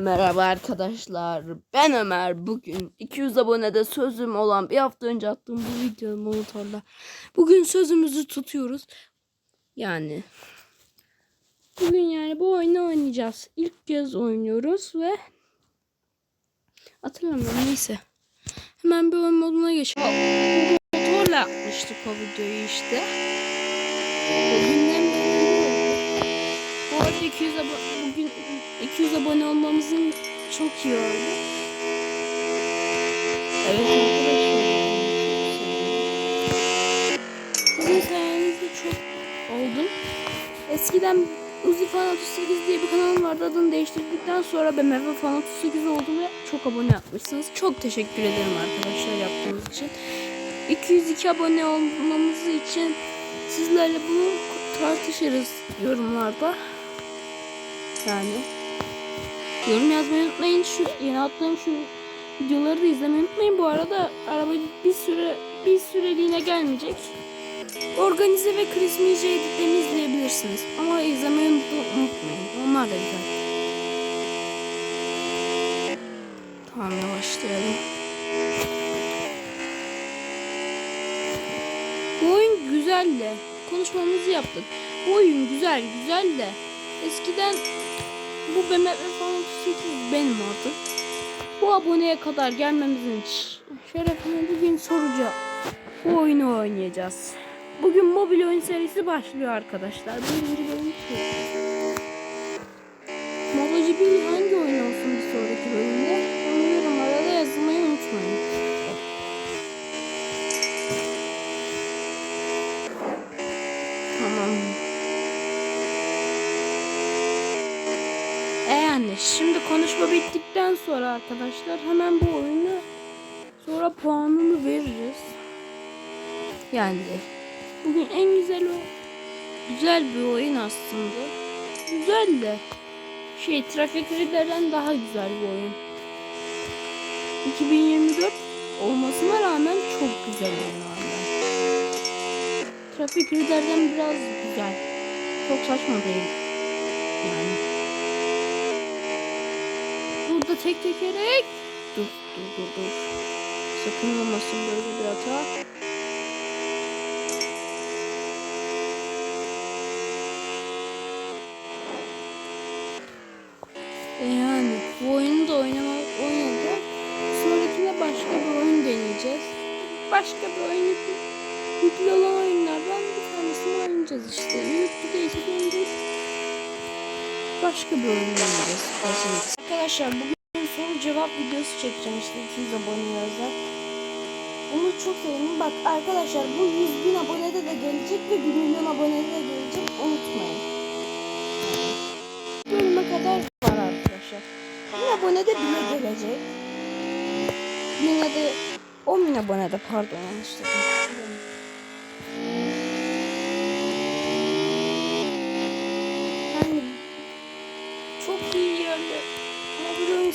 Merhaba arkadaşlar. Ben Ömer. Bugün 200 abonede sözüm olan bir hafta önce attığım bu videoyu motorla. Bugün sözümüzü tutuyoruz. Yani bugün yani bu oyunu oynayacağız. İlk kez oynuyoruz ve hatırlamıyorum neyse. Hemen bir oyun moduna geçelim. Motorla yapmıştık o videoyu işte. Bugünden beri bu arada 200 abone, bugün 200 abone olmamızın çok iyi oldu. Evet arkadaşlar. Sizin sayenizde çok oldum. Eskiden Uzi Fan 38 diye bir kanalım vardı. Adını değiştirdikten sonra BMW Fan 38 oldum ve çok abone yapmışsınız. Çok teşekkür ederim arkadaşlar yaptığınız için. 202 abone olmamız için sizlerle bunu tartışırız yorumlarda. Yani yorum yazmayı unutmayın. Şu yeni attığım şu videoları da izlemeyi unutmayın. Bu arada araba bir süre bir süreliğine gelmeyecek. Organize ve Christmas editlerini izleyebilirsiniz. Ama izlemeyi unut- unutmayın. Onlar da güzel. Tamam yavaşlayalım. Bu oyun güzel de. Konuşmamızı yaptık. Bu oyun güzel güzel de. Eskiden bu BMW falan 38 benim artık. Bu aboneye kadar gelmemizin şerefine bugün sorucu bu oyunu oynayacağız. Bugün mobil oyun serisi başlıyor arkadaşlar. Birinci bölüm. MotoGP hangi yani şimdi konuşma bittikten sonra arkadaşlar hemen bu oyunu sonra puanını veririz. Yani bugün en güzel o güzel bir oyun aslında. Güzel de şey Traffic Rider'den daha güzel bir oyun. 2024 olmasına rağmen çok güzel oyun hala. Traffic Rider'den biraz güzel. Çok saçma değil. Yani. Burada tek tekerek. Dur dur dur dur. Sakın olmasın böyle bir hata. E yani bu oyunu da oynamak oynadık. Sonrakinde başka bir oyun deneyeceğiz. Başka bir oyun yüklü, olan oyunlardan bir tanesini oynayacağız işte. Yüklü oynayacağız. Başka bir oyun oynayacağız. Arkadaşlar bugün soru cevap videosu çekeceğim işte 200 abone özel. Onu çok sevdim. Bak arkadaşlar bu 100 bin abonede de gelecek ve 1 milyon abonede de gelecek. Unutmayın. Bölüme kadar var arkadaşlar. 1000 abonede bile gelecek. Yine de 10 bin abonede pardon yanlış dedim. Yani çok iyi yerde. Mobil oyun serisi. İyi oyun, hoş. Bugün bu sonucu videosu 200 abone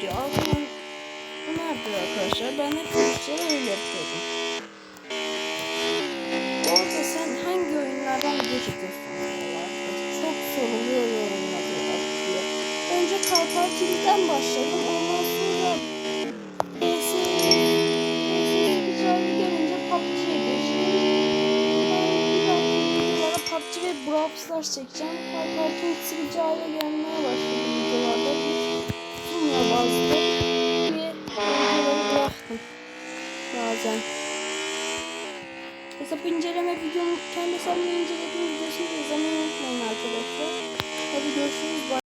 diyor. Adın Ömer'dir arkadaşlar. Ben hep çocuklara öyle yapıyordum. Orada sen hangi oyunlardan diyorlar. Çok soruluyor yorumlar diyor. Önce Duty'den başladım. Ondan sonra PS PS8 hali gelince PUBG'ye geçtim. Ben bir hafta videolara PUBG ve Brawl Stars çekeceğim. Of Duty hale gelmeye başladı videolarda. Ve videoları bıraktım. Bazen. Hesap inceleme videomu kendi hesabımı incelediğim videosunu izlemeyi unutmayın arkadaşlar. Hadi görüşürüz. Bye.